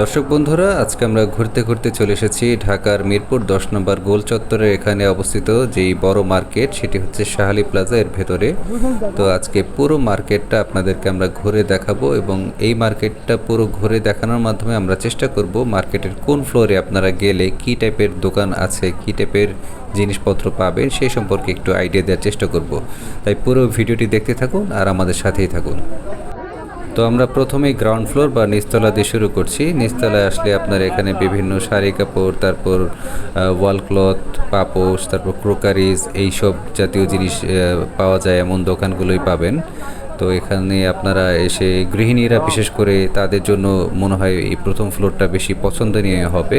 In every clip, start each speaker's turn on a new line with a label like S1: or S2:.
S1: দর্শক বন্ধুরা, আজকে আমরা ঘুরতে ঘুরতে চলে এসেছি ঢাকার মিরপুর দশ নম্বর গোল চত্বরের এখানে অবস্থিত যেই বড় মার্কেট, সেটি হচ্ছে শাহালি প্লাজা এর ভেতরে। তো আজকে পুরো মার্কেটটা আপনাদেরকে আমরা ঘুরে দেখাবো এবং এই মার্কেটটা পুরো ঘুরে দেখানোর মাধ্যমে আমরা চেষ্টা করব মার্কেটের কোন ফ্লোরে আপনারা গেলে কী টাইপের দোকান আছে, কী টাইপের জিনিসপত্র পাবেন, সেই সম্পর্কে একটু আইডিয়া দেওয়ার চেষ্টা করব। তাই পুরো ভিডিওটি দেখতে থাকুন আর আমাদের সাথেই থাকুন। তো আমরা প্রথমেই গ্রাউন্ড ফ্লোর বা নিচতলা দিয়ে শুরু করছি। নিচতলায় আসলে আপনার এখানে বিভিন্ন শাড়ি কাপড়, তারপর ওয়াল ক্লথ পাপোশ, তারপর ক্রোকারিজ এইসব জাতীয় জিনিস পাওয়া যায়, এমন দোকানগুলোই পাবেন। তো এখানে আপনারা এসে গৃহিণীরা, বিশেষ করে তাদের জন্য মনে হয় এই প্রথম ফ্লোরটা বেশি পছন্দনীয় হবে।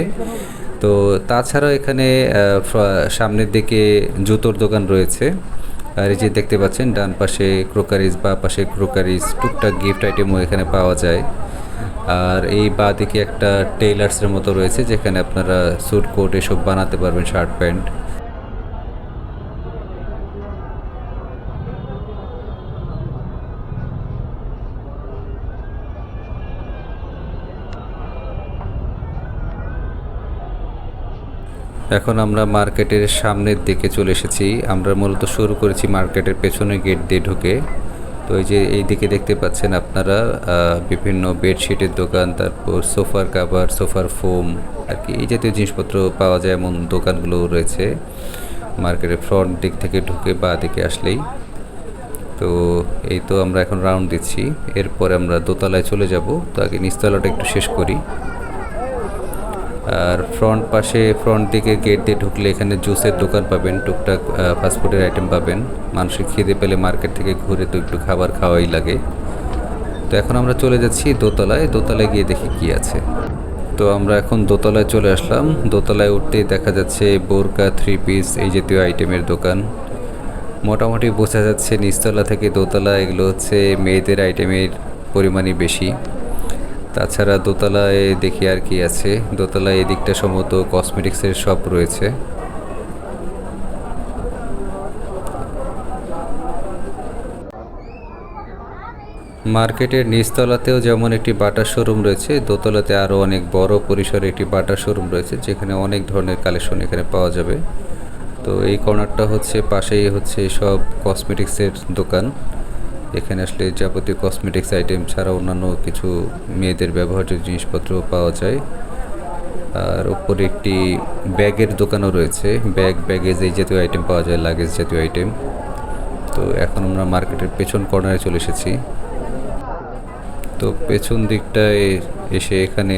S1: তো তাছাড়া এখানে সামনের দিকে জুতোর দোকান রয়েছে। আর এই যে দেখতে পাচ্ছেন, ডান পাশে ক্রোকারিজ, বা পাশে ক্রোকারিজ, টুকটাক গিফট আইটেমও এখানে পাওয়া যায়। আর এই বা দিকে একটা টেইলার্সের মতো রয়েছে, যেখানে আপনারা স্যুট কোট এসব বানাতে পারবেন, শার্ট প্যান্ট। এখন আমরা মার্কেটের সামনের দিকে চলে এসেছি। আমরা মূলত শুরু করেছি মার্কেটের পেছনে গেট দিয়ে ঢুকে। তো এই যে এই দিকে দেখতে পাচ্ছেন আপনারা বিভিন্ন বেডশিটের দোকান, তারপর সোফার কাভার, সোফার ফোম, আর কি, এই জাতীয় জিনিসপত্র পাওয়া যায় এমন দোকানগুলো রয়েছে। মার্কেটের ফ্রন্ট দিক থেকে ঢুকে বা দিকে আসলেই। তো এই তো আমরা এখন রাউন্ড দিচ্ছি। এরপরে আমরা দোতলায় চলে যাব। তো আগে নিচতলাটা একটু শেষ করি। আর ফ্রন্ট পাশে ফ্রন্ট দিকে গেট দিয়ে ঢুকলে এখানে জুসের দোকান পাবেন, টুকটাক ফাস্টফুডের আইটেম পাবেন। মানুষের খিদে পেলে মার্কেট থেকে ঘুরে তো একটু খাবার খাওয়াই লাগে। তো এখন আমরা চলে যাচ্ছি দোতলায় দোতলায় গিয়ে দেখি কি আছে। তো আমরা এখন দোতলায় চলে আসলাম। দোতলায় উঠতেই দেখা যাচ্ছে বোরকা থ্রি পিস এই জাতীয় আইটেমের দোকান। মোটামুটি বোঝা যাচ্ছে নিচতলা থেকে দোতলা, এগুলো হচ্ছে মেয়েদের আইটেমের পরিমাণই বেশি। তাছাড়া দোতলায় দেখি আর কি আছে। দোতলায় এদিকটা সম্ভবত কসমেটিক্সের শপ রয়েছে। মার্কেটের নিচতলাতেও যেমন একটি বাটার শোরুম রয়েছে, দোতলাতে আরও অনেক বড় পরিসরে একটি বাটার শোরুম রয়েছে, যেখানে অনেক ধরনের কালেকশন এখানে পাওয়া যাবে। তো এই কর্নারটা হচ্ছে, পাশেই হচ্ছে সব কসমেটিক্সের দোকান। এখানে আসলে যাবতীয় কসমেটিক্স আইটেম ছাড়া অন্যান্য কিছু মেয়েদের ব্যবহার্য জিনিসপত্র পাওয়া যায়। আর ওপরে একটি ব্যাগের দোকানও রয়েছে। ব্যাগ ব্যাগেজ এই জাতীয় আইটেম পাওয়া যায় লাগেজ জাতীয় আইটেম তো এখন আমরা মার্কেটের পেছন কর্নারে চলে এসেছি। তো পেছন দিকটায় এসে এখানে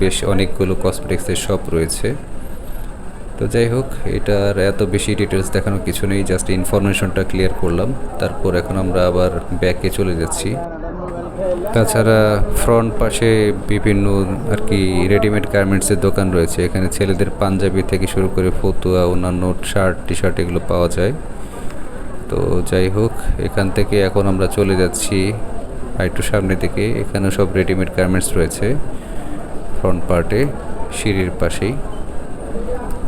S1: বেশ অনেকগুলো কসমেটিক্সের শপ রয়েছে। তো যাই হোক, এটার এত বেশি ডিটেলস দেখানোর কিছু নেই জাস্ট ইনফরমেশনটা ক্লিয়ার করলাম। তারপর এখন আমরা আবার ব্যাকে চলে যাচ্ছি। তাছাড়া ফ্রন্ট পাশে বিভিন্ন আর কি রেডিমেড গার্মেন্টসের দোকান রয়েছে। এখানে ছেলেদের পাঞ্জাবি থেকে শুরু করে ফতুয়া, অন্যান্য শার্ট টি শার্ট এগুলো পাওয়া যায়। তো যাই হোক, এখান থেকে এখন আমরা চলে যাচ্ছি একটু সামনে থেকে এখানে সব রেডিমেড গার্মেন্টস রয়েছে ফ্রন্ট পার্টে সিঁড়ির পাশেই।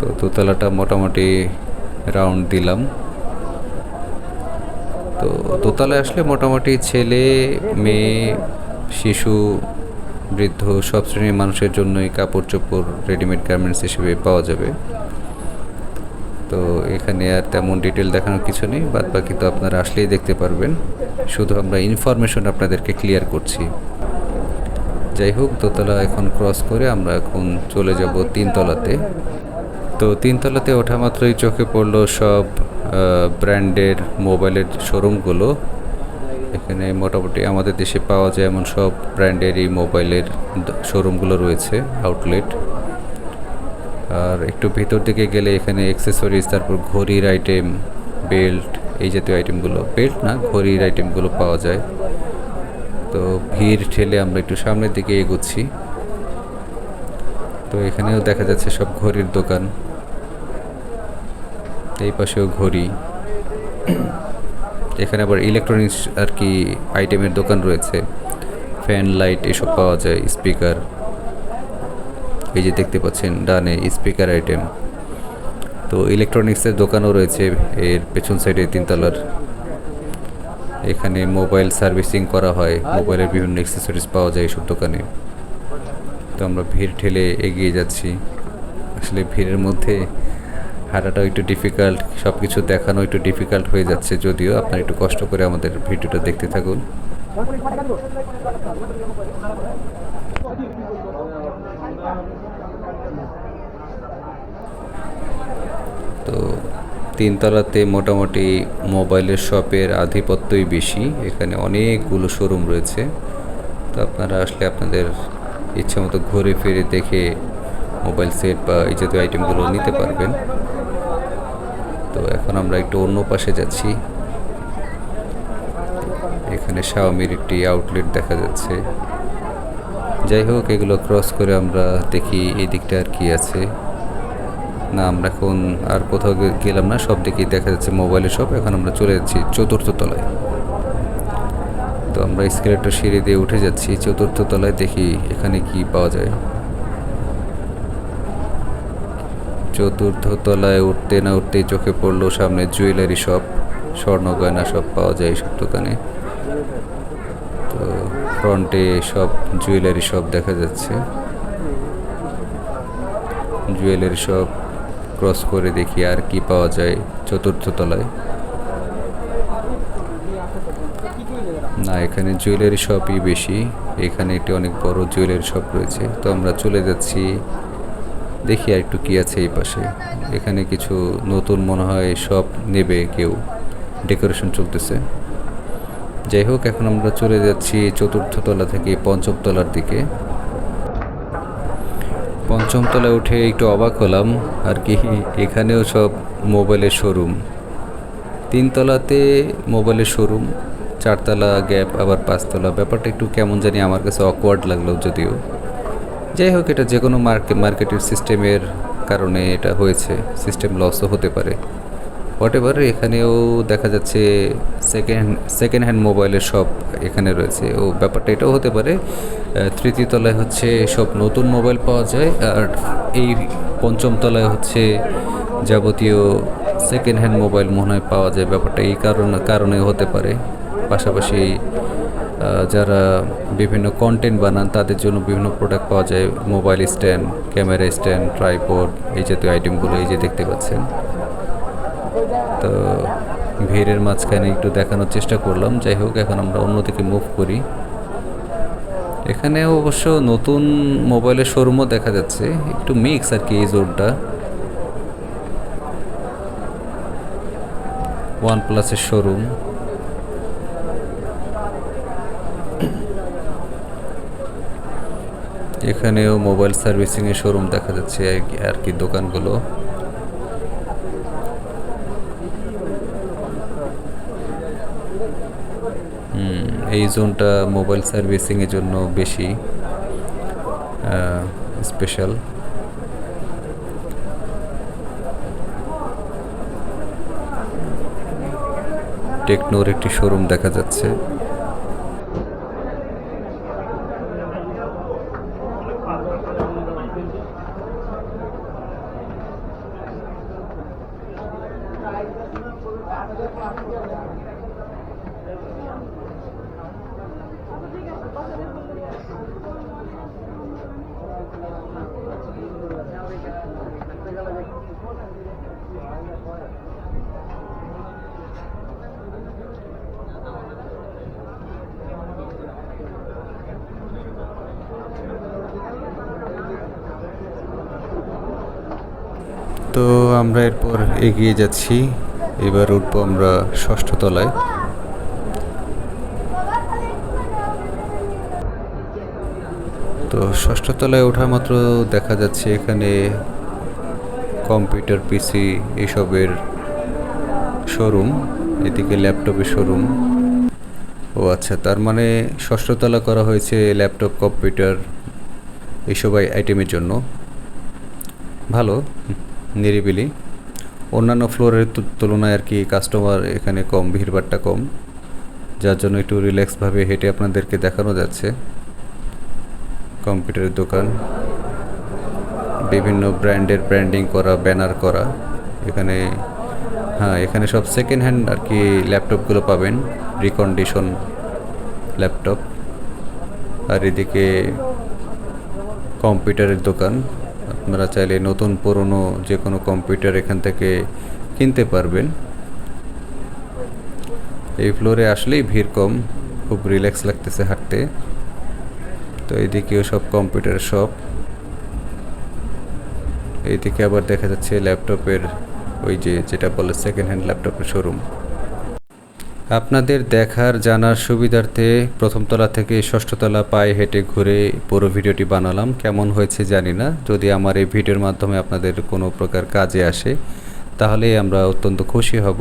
S1: তো দোতলাটা মোটামুটি রাউন্ড দিলাম। তো দোতলায় আসলে মোটামুটি ছেলে, মেয়ে, শিশু, বৃদ্ধ সব শ্রেণির মানুষের জন্যই কাপড় চোপড় রেডিমেড গার্মেন্টস হিসেবে পাওয়া যাবে। তো এখানে আর তেমন ডিটেল দেখানোর কিছু নেই বাদ বাকি তো আপনারা আসলেই দেখতে পারবেন। শুধু আমরা ইনফরমেশন আপনাদেরকে ক্লিয়ার করছি। যাই হোক, দোতলা এখন ক্রস করে আমরা এখন চলে যাব তিনতলাতে। তো তিনতলাতে ওঠা মাত্রই চোখে পড়ল সব ব্র্যান্ডের মোবাইলের শোরুমগুলো। এখানে মোটামুটি আমাদের দেশে পাওয়া যায় এমন সব ব্র্যান্ডেরই মোবাইলের শোরুমগুলো রয়েছে আউটলেট আর একটু ভেতর দিকে গেলে এখানে অ্যাক্সেসরিজ তারপর ঘড়ির আইটেম বেল্ট এই জাতীয় আইটেমগুলো বেল্ট না, ঘড়ির আইটেমগুলো পাওয়া যায়। তো ভিড় ঠেলে আমরা একটু সামনের দিকে এগোচ্ছি। তো এখানেও দেখা যাচ্ছে সব ঘড়ির দোকান। এই পাশেও ঘড়ি। এখানে আবার ইলেকট্রনিক্স আর কি আইটেমের দোকান রয়েছে। ফ্যান লাইট এসব পাওয়া যায় স্পিকার এই যে দেখতে পাচ্ছেন, ডানে স্পিকার আইটেম তো ইলেকট্রনিক্সের দোকানও রয়েছে এর পেছন সাইডে তিনতলার। এখানে মোবাইল সার্ভিসিং করা হয় মোবাইলের বিভিন্ন অ্যাক্সেসরিজ পাওয়া যায় এইসব দোকানে। তো আমরা ভিড় ঠেলে এগিয়ে যাচ্ছি। আসলে ভিড়ের মধ্যে হাঁটাটাও একটু ডিফিকাল্ট সব কিছু দেখানো একটু ডিফিকাল্ট হয়ে যাচ্ছে যদিও। আপনারা একটু কষ্ট করে আমাদের ভিডিওটা দেখতে থাকুন। তো তিনতলাতে মোটামুটি মোবাইলের শপের আধিপত্যই বেশি। এখানে অনেকগুলো শোরুম রয়েছে। তো আপনারা আসলে আপনাদের ইচ্ছে মতো ঘুরে ফিরে দেখে মোবাইল সেট বা এই জাতীয় আইটেমগুলো নিতে পারবেন। তো এখন আমরা একটু অন্য পাশে যাচ্ছি। এখানে শাওমির একটি আউটলেট দেখা যাচ্ছে। যাই হোক, এগুলো ক্রস করে আমরা দেখি এই দিকটা আর কি আছে। না, আমরা এখন আর কোথাও গেলাম না, সব দিকেই দেখা যাচ্ছে মোবাইলের সব এখন আমরা চলে যাচ্ছি চতুর্থ তলায়। তো আমরা স্কেলেটর সিঁড়ি দিয়ে উঠে যাচ্ছি, চতুর্থ তলায় দেখি এখানে কি পাওয়া যায়। চতুর্থ তলায় উঠতে না উঠতেই চোখে পড়ল সামনে জুয়েলারি শপ স্বর্ণ গয়না সব পাওয়া যায় এইসব দোকানে। তো ফ্রন্টে সব জুয়েলারি শপ দেখা যাচ্ছে। জুয়েলারি শপ ক্রস করে দেখি আর কি পাওয়া যায় চতুর্থ তলায়। না এখানে জুয়েলারি শপই বেশি। এখানে একটি অনেক বড় জুয়েলারি শপ রয়েছে। তো আমরা চলে যাচ্ছি। দেখি আর একটু কী আছে এই পাশে। এখানে কিছু নতুন মনে হয় সব নেবে কেউ। ডেকোরেশন চলতেছে। যাই হোক, এখন আমরা চলে যাচ্ছি চতুর্থ তলা থেকে পঞ্চম তলার দিকে। পঞ্চম তলায় উঠে একটু অবাক হলাম। আর কি, এখানেও সব মোবাইলের শোরুম তিনতলাতে মোবাইলের শোরুম চারতলা গ্যাপ আবার পাঁচতলা। ব্যাপারটা একটু কেমন জানি আমার কাছে অকওয়ার্ড লাগল যদিও। যাই হোক, এটা যে কোনো মার্কেট মার্কেটের সিস্টেমের কারণে এটা হয়েছে। সিস্টেম লসও হতে পারে। হোয়াট এভার এখানেও দেখা যাচ্ছে সেকেন্ড সেকেন্ড হ্যান্ড মোবাইলের শপ এখানে রয়েছে। ও, ব্যাপারটা এটাও হতে পারে। তৃতীয় তলায় হচ্ছে সব নতুন মোবাইল পাওয়া যায়, আর এই পঞ্চম তলায় হচ্ছে যাবতীয় সেকেন্ড হ্যান্ড মোবাইল মনে হয় পাওয়া যায়। ব্যাপারটা এই কারণে কারণে হতে পারে। পাশাপাশি যারা বিভিন্ন কন্টেন্ট বানান, তাদের জন্য বিভিন্ন প্রোডাক্ট পাওয়া যায়। Mobile stand camera stand tripod এই জাতীয় আইটেমগুলো এই যে দেখতে পাচ্ছেন। তো ভিড়ের মাঝখানে একটু দেখানোর চেষ্টা করলাম। যাই হোক, এখন আমরা অন্যদিকে মুভ করি। এখানে অবশ্য নতুন মোবাইলের শোরুমও দেখা যাচ্ছে। একটু মিক্স আর কি এই জোরটা। ওয়ান প্লাসের শোরুম এখানেও মোবাইল সার্ভিসিংয়ের শোরুম দেখা যাচ্ছে আর কি- দোকানগুলো। এই জোনটা মোবাইল সার্ভিসিংয়ের জন্য বেশি স্পেশাল টেকনোর একটি শোরুম দেখা যাচ্ছে। তো আমরা এরপর এগিয়ে যাচ্ছি। এবার উঠবো আমরা ষষ্ঠ তলায়। তো ষষ্ঠ তলায় ওঠা মাত্র দেখা যাচ্ছে এখানে কম্পিউটার, পিসি এসবের শোরুম, এদিকে ল্যাপটপের শোরুম। ও আচ্ছা তার মানে ষষ্ঠতলা করা হয়েছে ল্যাপটপ, কম্পিউটার এইসব আই- আইটেমের জন্য। ভালো। নিরিবিলি। অন্যান্য ফ্লোরের তুলনায় আর কি কাস্টমার এখানে কম, ভিড়ভাড়টা কম। যার জন্য একটু রিল্যাক্সভাবে হেঁটে আপনাদেরকে দেখানো যাচ্ছে। কম্পিউটারের দোকান। বিভিন্ন ব্র্যান্ডের ব্র্যান্ডিং করা ব্যানার করা। এখানে হ্যাঁ এখানে সব সেকেন্ড হ্যান্ড আর কি ল্যাপটপগুলো পাবেন। রিকন্ডিশন ল্যাপটপ আর এদিকে কম্পিউটারের দোকান। আপনারা চাইলে নতুন পুরনো যে কোনো কম্পিউটার এখান থেকে কিনতে পারবেন। এই ফ্লোরে আসলেই ভিড় কম, খুব রিল্যাক্স লাগতেছে হাঁটতে। তো এইদিকেও সব কম্পিউটার শপ। এইদিকে আবার দেখা যাচ্ছে ল্যাপটপের ওই যে যেটা বলে সেকেন্ড হ্যান্ড ল্যাপটপের শোরুম আপনাদের দেখার, জানার সুবিধার্থে প্রথম তলা থেকে ষষ্ঠ তলা পায়ে হেঁটে ঘুরে পুরো ভিডিওটি বানালাম। কেমন হয়েছে জানি না। যদি আমার এই ভিডিওর মাধ্যমে আপনাদের কোনো প্রকার কাজে আসে, তাহলে আমরা অত্যন্ত খুশি হব।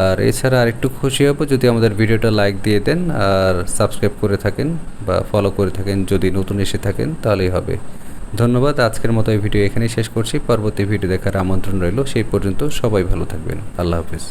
S1: আর এছাড়া আরেকটু খুশি হব যদি আমাদের ভিডিওটা লাইক দিয়ে দেন আর সাবস্ক্রাইব করে থাকেন বা ফলো করে থাকেন যদি নতুন এসে থাকেন, তাহলেই হবে। ধন্যবাদ। আজকের মতো এই ভিডিও এখানেই শেষ করছি। পরবর্তী ভিডিও দেখার আমন্ত্রণ রইল। সেই পর্যন্ত সবাই ভালো থাকবেন। আল্লাহ হাফিজ।